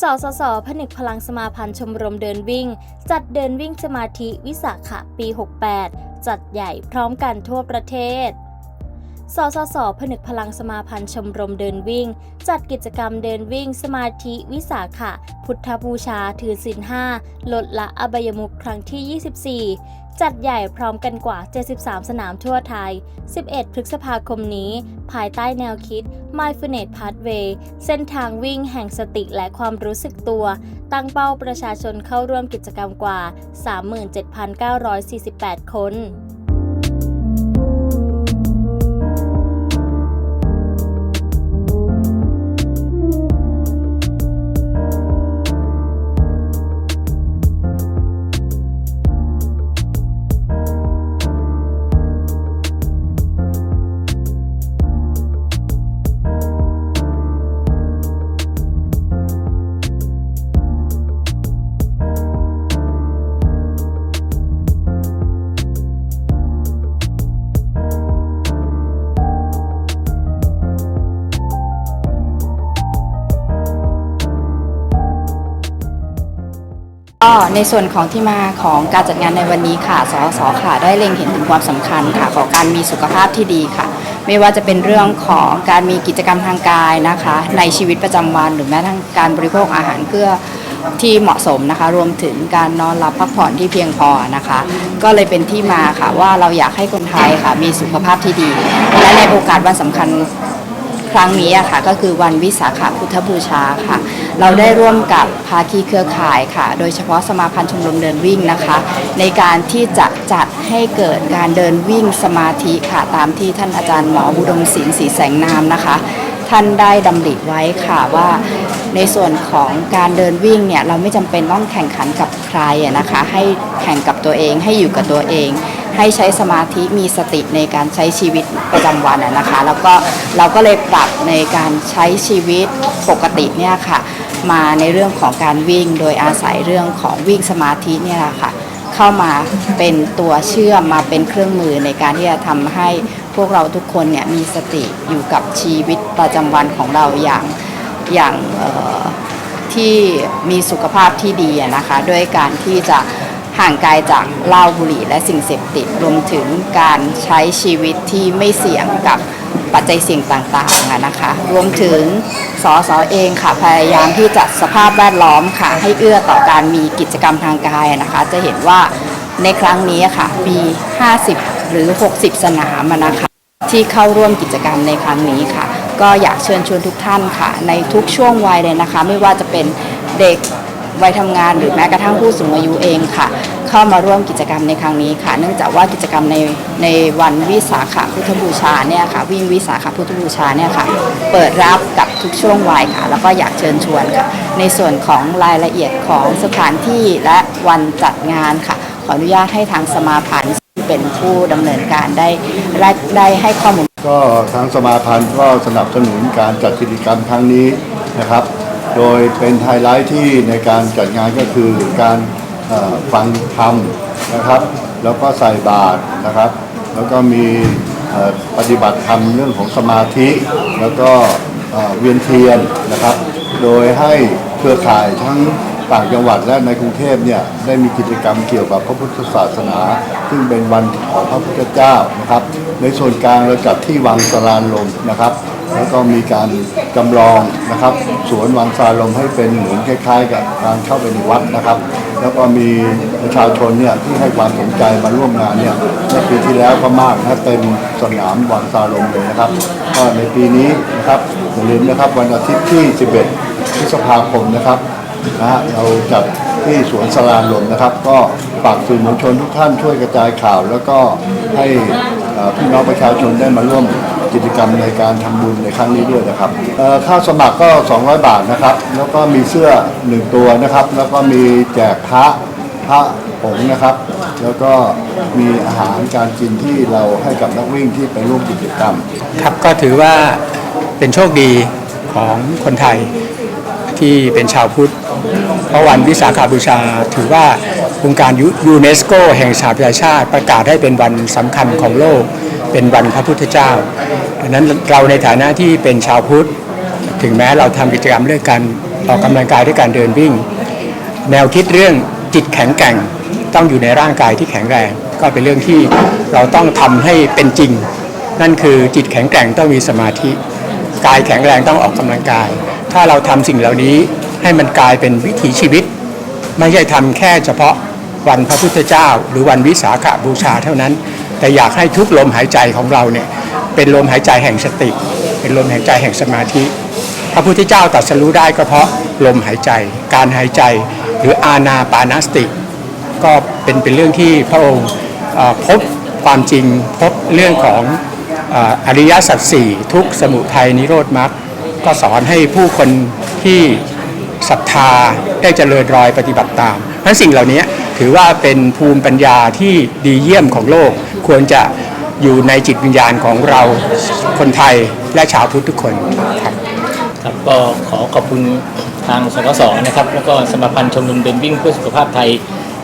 สสส ผนึกพลังสมาพันธ์ชมรมเดินวิ่ง จัดเดินวิ่งสมาธิวิสาขะปี 68 จัดใหญ่พร้อมกันทั่วประเทศ สสส ผนึกพลังสมาพันธ์ชมรมเดินวิ่ง จัดกิจกรรมเดินวิ่งสมาธิวิสาขะ พุทธบูชาถือศีลห้าลดละอบายมุขครั้งที่ 24 จัดใหญ่พร้อมกันกว่า 73 สนามทั่วไทย 11 พฤษภาคมนี้ ภายใต้แนวคิด Mindfulness Pathway เส้นทางวิ่งแห่งสติและความรู้สึกตัว ตั้งเป้าประชาชนเข้าร่วมกิจกรรมกว่า 37,948 คน ในส่วนของที่มาของการจัดงานในวันนี้ค่ะ สสค่ะ ได้เล็งเห็นถึงความสำคัญค่ะของการมีสุขภาพที่ดีค่ะ ไม่ว่าจะเป็นเรื่องของการมีกิจกรรมทางกายนะคะ ในชีวิตประจำวันหรือแม้กระทั่งการบริโภคอาหารเพื่อที่เหมาะสมนะคะ รวมถึงการนอนหลับพักผ่อนที่เพียงพอนะคะ ก็เลยเป็นที่มาค่ะว่าเราอยากให้คนไทยค่ะมีสุขภาพที่ดี และในโอกาสวันสำคัญ ครั้งนี้อะค่ะก็คือวันวิสาขพุทธบูชาค่ะ เราได้ร่วมกับภาคีเครือข่ายค่ะ โดยเฉพาะสมาพันธ์ชมรมเดินวิ่งนะคะ ในการที่จะจัดให้เกิดการเดินวิ่งสมาธิค่ะตามที่ท่านอาจารย์หมอบุดมศิลป์ศรีแสงนามนะคะ ท่านได้ดำริไว้ค่ะว่าในส่วนของการเดินวิ่งเนี่ยเราไม่จำเป็นต้องแข่งขันกับใครอะนะคะ ให้แข่งกับตัวเองให้อยู่กับตัวเอง ให้ใช้สมาธิมีสติในการใช้ชีวิตประจำวันนะคะ แล้วก็เราก็เลยปรับในการใช้ชีวิตปกติเนี่ยค่ะ มาในเรื่องของการวิ่งโดยอาศัยเรื่องของวิ่งสมาธิเนี่ยแหละค่ะ เข้ามาเป็นตัวเชื่อมมาเป็นเครื่องมือในการที่จะทำให้พวกเราทุกคนเนี่ยมีสติอยู่กับชีวิตประจำวันของเราอย่างอย่างที่มีสุขภาพที่ดีนะคะ ด้วยการที่จะ ห่างไกลจากเหล้าบุหรี่และสิ่งเสพติดรวมถึงการใช้ชีวิตที่ไม่เสี่ยงกับปัจจัยเสี่ยงต่างๆนะคะ รวมถึงสสเองค่ะพยายามที่จัดสภาพแวดล้อมค่ะ ให้เอื้อต่อการมีกิจกรรมทางกายนะคะ จะเห็นว่าในครั้งนี้ค่ะมี 50 หรือ 60 สนามนะคะที่เข้าร่วมกิจกรรมในครั้งนี้ค่ะ ก็อยากเชิญชวนทุกท่านค่ะ ในทุกช่วงวัยเลยนะคะ ไม่ว่าจะเป็นเด็ก วัยทำงาน หรือแม้กระทั่งผู้สูงอายุเองค่ะ เข้ามาร่วมกิจกรรมในครั้งนี้ค่ะ เนื่องจากว่ากิจกรรมในในวันวิสาขพุทธบูชาเนี่ยค่ะวิ่งวิสาขพุทธบูชาเนี่ยค่ะเปิดรับกับทุกช่วงวัยค่ะ แล้วก็อยากเชิญชวนค่ะ ในส่วนของรายละเอียดของสถานที่และวันจัดงานค่ะ ขออนุญาตให้ทางสมาพันธ์เป็นผู้ดำเนินการได้ได้ให้ข้อมูล ก็ทางสมาพันธ์ก็สนับสนุนการจัดกิจกรรมครั้งนี้นะครับ โดยเป็นไฮไลท์ที่ในการจัดงานก็คือการฟังธรรมนะครับ แล้วก็ใส่บาตรนะครับ แล้วก็มีปฏิบัติธรรมเรื่องของสมาธิ แล้วก็เวียนเทียนนะครับ โดยให้เครือข่ายทั้งต่างจังหวัดและในกรุงเทพเนี่ยได้มีกิจกรรมเกี่ยวกับพระพุทธศาสนา ซึ่งเป็นวันของพระพุทธเจ้านะครับ ในส่วนกลางเราจัดที่วังสารานลมนะครับ แล้วก็มีการจำลองนะครับ สวนวังสาลมให้เป็นเหมือนคล้าย ๆ กับการเข้าไปในวัดนะครับ แล้วก็มีประชาชนเนี่ยที่ให้ความสนใจมาร่วมงานเนี่ยเมื่อปีที่แล้วก็มากนะเต็มสนามวังสาลมเลยนะครับก็ในปีนี้นะครับอย่าลืมนะครับวันอาทิตย์ที่ 11 พฤษภาคมนะครับนะฮะเราจัดที่สวนสลานลมนะครับ ก็ฝากสื่อมวลชนทุกท่านช่วยกระจายข่าว แล้วก็ให้พี่น้องประชาชนได้มาร่วม กิจกรรมในการทำบุญในครั้งนี้ด้วยนะครับค่าสมัครก็ 200 บาทนะครับ แล้วก็มีเสื้อ1ตัวนะครับ แล้วก็มีแจกพระพระผงนะครับ แล้วก็มีอาหารการกินที่เราให้กับนักวิ่งที่ไปร่วมกิจกรรม ครับก็ถือว่าเป็นโชคดีของคนไทยที่เป็นชาวพุทธ ราะวันวิสาขาบูชา ถือว่าองค์การยูเนสโก แห่งสหประชาชาติ ประกาศให้เป็นวันสำคัญของโลก เป็นวันพระพุทธเจ้าดังนั้นเราในฐานะที่เป็นชาวพุทธ ถึงแม้เราทำกิจกรรมเรื่องการออกกำลังกายด้วยการเดินวิ่ง แนวคิดเรื่องจิตแข็งแกร่งต้องอยู่ในร่างกายที่แข็งแรง ก็เป็นเรื่องที่เราต้องทำให้เป็นจริง นั่นคือจิตแข็งแกร่งต้องมีสมาธิ กายแข็งแรงต้องออกกำลังกาย ถ้าเราทำสิ่งเหล่านี้ ให้มันกลายเป็นวิถีชีวิต ไม่ใช่ทำแค่เฉพาะวันพระพุทธเจ้า หรือวันวิสาขบูชาเท่านั้น แต่อยากให้ทุกลมหายใจของเราเนี่ยเป็นลมหายใจแห่งสติ เป็นลมหายใจแห่งสมาธิ พระพุทธเจ้าตรัสรู้ได้ก็เพราะลมหายใจ การหายใจหรืออาณาปานสติ ก็เป็นเป็นเรื่องที่พระองค์พบความจริงพบเรื่องของออริยสัจสี่ทุกสมุทัยนิโรธมรรคก็สอนให้ผู้คนที่ ศรัทธาได้เจริญรอยปฏิบัติตาม เพราะสิ่งเหล่านี้ถือว่าเป็นภูมิปัญญาที่ดีเยี่ยมของโลก ควรจะอยู่ในจิตวิญญาณของเราคนไทยและชาวพุทธทุกคนครับครับก็ขอขอบคุณทางสกสนะครับ แล้วก็สมาพันธ์ชมรมเดินวิ่งเพื่อสุขภาพไทย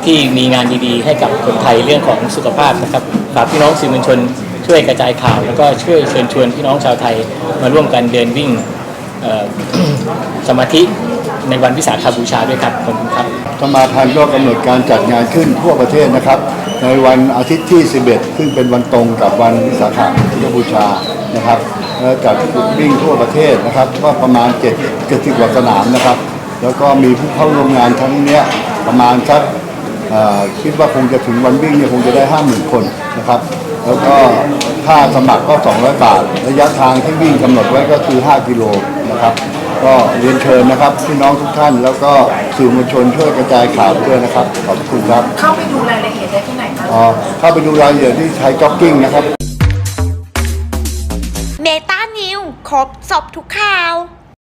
ที่มีงานดีๆ ให้กับคนไทยเรื่องของสุขภาพนะครับฝากพี่น้องสื่อมวลชนช่วยกระจายข่าว แล้วก็ช่วยเชิญชวนพี่น้องชาวไทยมาร่วมกันเดินวิ่งสมาธิ ในวันวิสาขบูชาด้วยครับขอบคุณครับสมาพันธ์ก็กำหนดการจัดงานขึ้นทั่วประเทศนะครับ ในวันอาทิตย์ที่ 11 ซึ่งเป็นวันตรงกับวันวิสาขบูชานะครับแล้วจัดวิ่งทั่วประเทศนะครับ ก็ประมาณ7 70กว่าสนามนะครับ แล้วก็มีผู้เข้าร่วมงานทั้งนี้ประมาณสักคิดว่าคงจะถึงวันวิ่งเนี่ยคงจะได้ 50,000 คนนะครับ แล้วก็ค่าสมัครก็ 200 บาท ระยะทางที่วิ่งกำหนดไว้ก็คือ 5 กิโลนะครับ ก็เรียนเชิญนะครับพี่น้องทุกท่าน แล้วก็สื่อมวลชนช่วยกระจายข่าวด้วยนะครับ ขอบคุณครับเข้าไปดูรายละเอียดได้ที่ไหนคะอ๋อเข้าไปดูรายละเอียดที่ใช้จ็อกกิ้งนะครับ เมตานิวครบสอบทุกข่าว